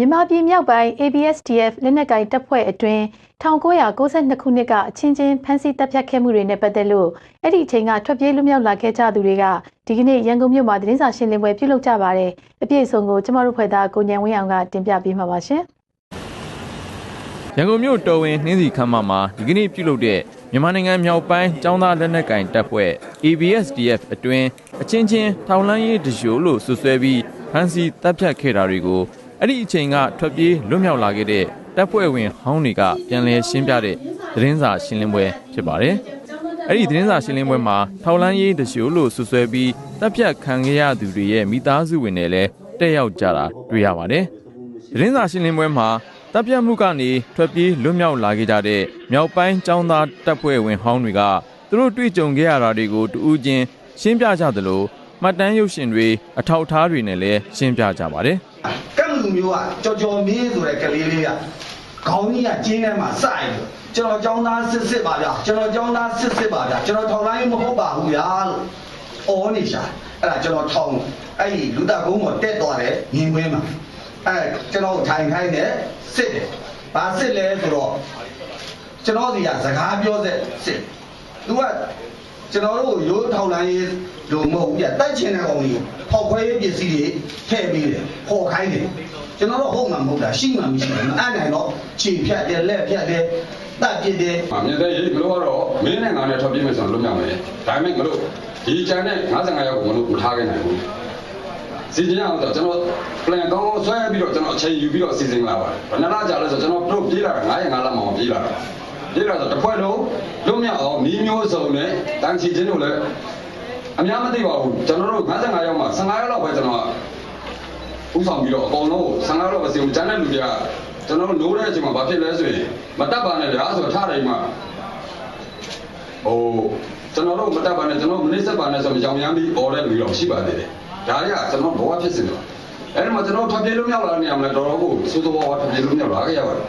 မြန်မာပြည်မြောက်ပိုင်း ABSDF လက်နက်ကိုင်တပ်ဖွဲ့အတွင်း1992ခုနှစ်ကအချင်းချင်းဖမ်းဆီးတပ်ဖြတ်ခဲ့မှုတွေနဲ့ပတ်သက်လို့အဲ့ဒီအချိန်ကထွက်ပြေးလွတ်မြောက်လာခဲ့ကြသူတွေကဒီကနေ့ရန်ကုန်မြို့မှာသတင်းစာရှင်းလင်းပွဲပြုလုပ်ကြပါတယ်။အပြည့်အစုံကိုကျမတို့ဖွဲ့သားကိုညံဝင်းအောင်ကတင်ပြပေးမှာပါရှင်။ရန်ကုန်မြို့တော်ဝင်နှင်းစီခမ်းမမှာဒီကနေ့ပြုလုပ်တဲ့မြန်မာနိုင်ငံမြောက်ပိုင်းចောင်းသားလက်နက်ကင်တပ်ဖွဲ့ ABSDF အတွင်းအချင်းချင်းထောင်လန်းရေးတရှို့လို့ဆွဆွဲပြီးဖမ်းဆီးတပ်ဖြတ်ခဲ့တာတွေကို အဲ့ဒီအချိန်ကထွက်ပြေးလွတ်မြောက်လာခဲ့တဲ့တပ်ဖွဲ့ဝင်ဟောင်းတွေကပြန်လည်ရှင်းပြတဲ့သတင်းစာရှင်းလင်းပွဲဖြစ်ပါတယ်။အဲ့ဒီသတင်းစာရှင်းလင်းပွဲမှာထောင်လန်းရေးတရှို့လို့ဆွဆွဲပြီးတပ်ဖြတ်ခံခဲ့ရသူတွေရဲ့မိသားစုဝင်တွေလည်းတက်ရောက်ကြတာတွေ့ရပါတယ်။သတင်းစာရှင်းလင်းပွဲမှာတပ်ပြတ်မှုကနေထွက်ပြေးလွတ်မြောက်လာခဲ့ကြတဲ့မြောက်ပိုင်းចောင်းသားတပ်ဖွဲ့ဝင်ဟောင်းတွေကသူတို့တွေ့ကြုံခဲ့ရတာတွေကိုတူဦးချင်းရှင်းပြကြသလိုမှတ်တမ်းရုပ်ရှင်တွေအထောက်အထားတွေနဲ့လည်းရှင်းပြကြပါတယ်ကန့်လူ မျိုးကကြော်ကြော်မင်းဆိုတဲ့ကလေးလေးကခေါင်းကြီးကကျင်းထဲမှာစိုက်လို့ကျွန်တော်ចောင်းသားစစ်စစ်ပါဗျာကျွန်တော်ចောင်းသားစစ်စစ်ပါဗျာကျွန်တော်ထောင်လိုင်းမဟုတ်ပါဘူးဗျာလို့အော်နေရှာအဲ့ဒါကျွန်တော်ထောင်အဲ့ဒီလူသားကုန်းပေါ်တက်သွားတယ်ငင်ခွင်းမှာအဲ့ကျွန်တော်ထိုင်ခိုင်းတယ်စစ်တယ်ဘာစစ်လဲဆိုတော့ကျွန်တော်စီကစကားပြောတဲ့စစ်သူက ကျွန်တော်တို့ရိုးထောင်လိုင်းရေးလို့မဟုတ်ဘူးပြတိုက်ချင်တဲ့ကောင်ကြီးဖောက်ခွဲရေးပစ္စည်းတွေထည့်ပေးတယ်ခေါ်ခိုင်းတယ်ကျွန်တော်တို့ဟုတ်မှမဟုတ်တာရှိမှမရှိဘူးမအပ်နိုင်တော့ခြေဖြတ်တယ်လက်ဖြတ်တယ်တပ်ပြစ်တယ်။အမြဲတမ်းရေးမလို့ကတော့မင်းနဲ့ငါနဲ့ထွက်ပြေးမယ်ဆိုတော့လွတ်မြောက်မယ်။ဒါပေမဲ့မလို့ဒီချန်နဲ့55ရောက်ကိုမလို့မထားခဲ့နိုင်ဘူး။စီစဉ်ရအောင်ဆိုကျွန်တော် plan ကောင်းကောင်းဆွဲပြီးတော့ကျွန်တော်အချိန်ယူပြီးတော့စီစဉ်လာပါတယ်။ဘယ်နှလားကြာလဲဆိုကျွန်တော်တို့ပြေးလာတာ9ရက်5လမှမပြေးလာတာ။ ပြေးလာဆိုတစ်ခွက်လုံးလွတ်မြောက်အောင်နီးမျိုးစုံနဲ့တန်ချီချင်းတို့လည်းအများမသိပါဘူးကျွန်တော်တို့55ရောက်မှ15ရောက်လောက်ပဲကျွန်တော်ဥဆောင်ပြီးတော့အကုန်လုံး15ရောက်ပဲစီစဉ်ကျန်တဲ့လူတွေကကျွန်တော်တို့နိုးတဲ့အချိန်မှာဘာဖြစ်လဲဆိုရင်မတက်ပါနဲ့ဗျာဆိုတော့ထားတယ်မှာဟိုကျွန်တော်တို့မတက်ပါနဲ့ကျွန်တော်မနစ်ဆက်ပါနဲ့ဆိုတော့ရောင်ရမ်းပြီးអော်တဲ့လူတွေတော့ရှိပါသေးတယ်။ဒါတွေကကျွန်တော်ဘဝဖြစ်စဉ်တွေ။အဲဒီမှာကျွန်တော်ထွက်ပြေးလို့မြောက်လာတဲ့နေရာမှာလည်းတော်တော်ကိုစိုးစိုးဝါးဝါထွက်ပြေးလို့မြောက်လာခဲ့ရပါတယ်။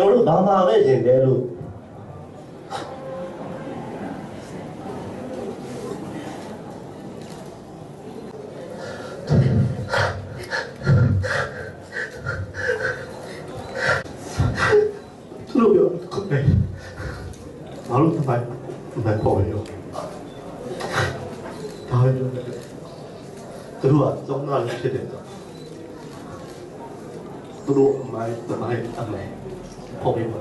ကျွန်တော်တို့ဘာမှပဲရှင်တယ်လို့သူတို့ပြောခုပဲဘာလို့တပိုင်မပေါ်ရောဒါပဲပြောတယ်သူတို့ကသုံးနာလေးဖြစ်တယ်သူတို့အမိုင်းတမိုင်းအမိုင်း ပေါ်ပြီးပါ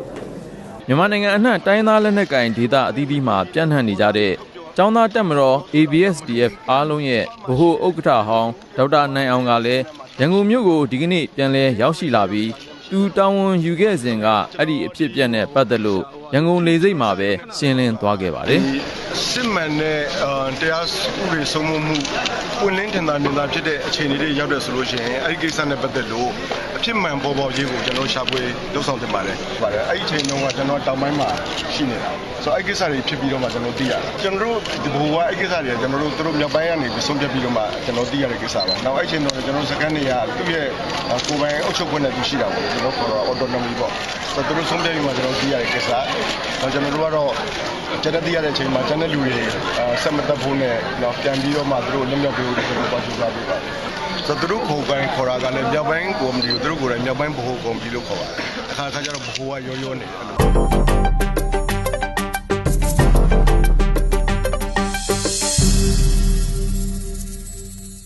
မြန်မာနိုင်ငံအနှံ့တိုင်းသားလက်နက်ကင်ဒေသအသီးသီးမှာပြန့်နှံ့နေကြတဲ့ចောင်းသားတပ်မတော် ABSDF အားလုံးရဲ့ဗဟိုဥက္ကဋ္ဌဟောင်းဒေါက်တာနိုင်အောင်ကလည်းရန်ကုန်မြို့ကိုဒီကနေ့ပြန်လည်ရောက်ရှိလာပြီးသူတာဝန်ယူခဲ့စဉ်ကအဲ့ဒီအဖြစ်အပျက်နဲ့ပတ်သက်လို့ရန်ကုန်လေဆိပ်မှာပဲရှင်းလင်းသွားခဲ့ပါတယ် စစ်မှန်တဲ့အာတရားဥပဒေစိုးမိုးမှုပွင့်လင်းထင်သာမြင်သာဖြစ်တဲ့အခြေအနေတွေရောက်တဲ့ဆိုလို့ရှိရင်အဲ့ဒီကိစ္စနဲ့ပတ်သက်လို့အဖြစ်မှန်ပေါ်ပေါ်ရေးကိုကျွန်တော်ရှာဖွေလှုပ်ဆောင်တင်ပါတယ်ပါတယ်အဲ့ဒီအချိန်တုန်းကကျွန်တော်တောင်ပိုင်းမှာရှိနေတာဆိုတော့အဲ့ဒီကိစ္စတွေဖြစ်ပြီးတော့မှကျွန်တော်သိရတာကျွန်တော်တို့ဒီဘဝအဲ့ဒီကိစ္စတွေကကျွန်တော်တို့သူတို့မြောက်ပိုင်းကနေပြီးဆုံးဖြတ်ပြီးတော့မှကျွန်တော်သိရတဲ့ကိစ္စပါနောက်အဲ့ဒီအချိန်တုန်းကကျွန်တော်စကန်နေရသူ့ရဲ့ကိုယ်ပိုင်အုပ်ချုပ်ခွင့်နဲ့သူရှိတာပေါ့ကျွန်တော်ခေါ်တော့ autonomy ပေါ့ဆိုတော့သူတို့ဆုံးဖြတ်ပြီးမှကျွန်တော်သိရတဲ့ကိစ္စတော့ကျွန်တော်တို့ကတော့ ကျန်တဲ့သိရတဲ့အချိန်မှာကျန်တဲ့လူတွေဆက်မတက်ဖို့နဲ့တော့ပြန်ပြီးတော့မှသူတို့လက်မြောက်ပေးဖို့ကျွန်တော်ပါချူစားပေးပါတယ်ဆိုတော့သူတို့ခေါ်ပိုင်းခေါ်တာကလည်းမြောက်ပိုင်းကော်မတီကိုသူတို့ကိုယ်တိုင်မြောက်ပိုင်းဗဟိုကော်မတီလို့ခေါ်ပါတယ်အခါခါကျတော့ဗဟိုကရောရောနေတယ်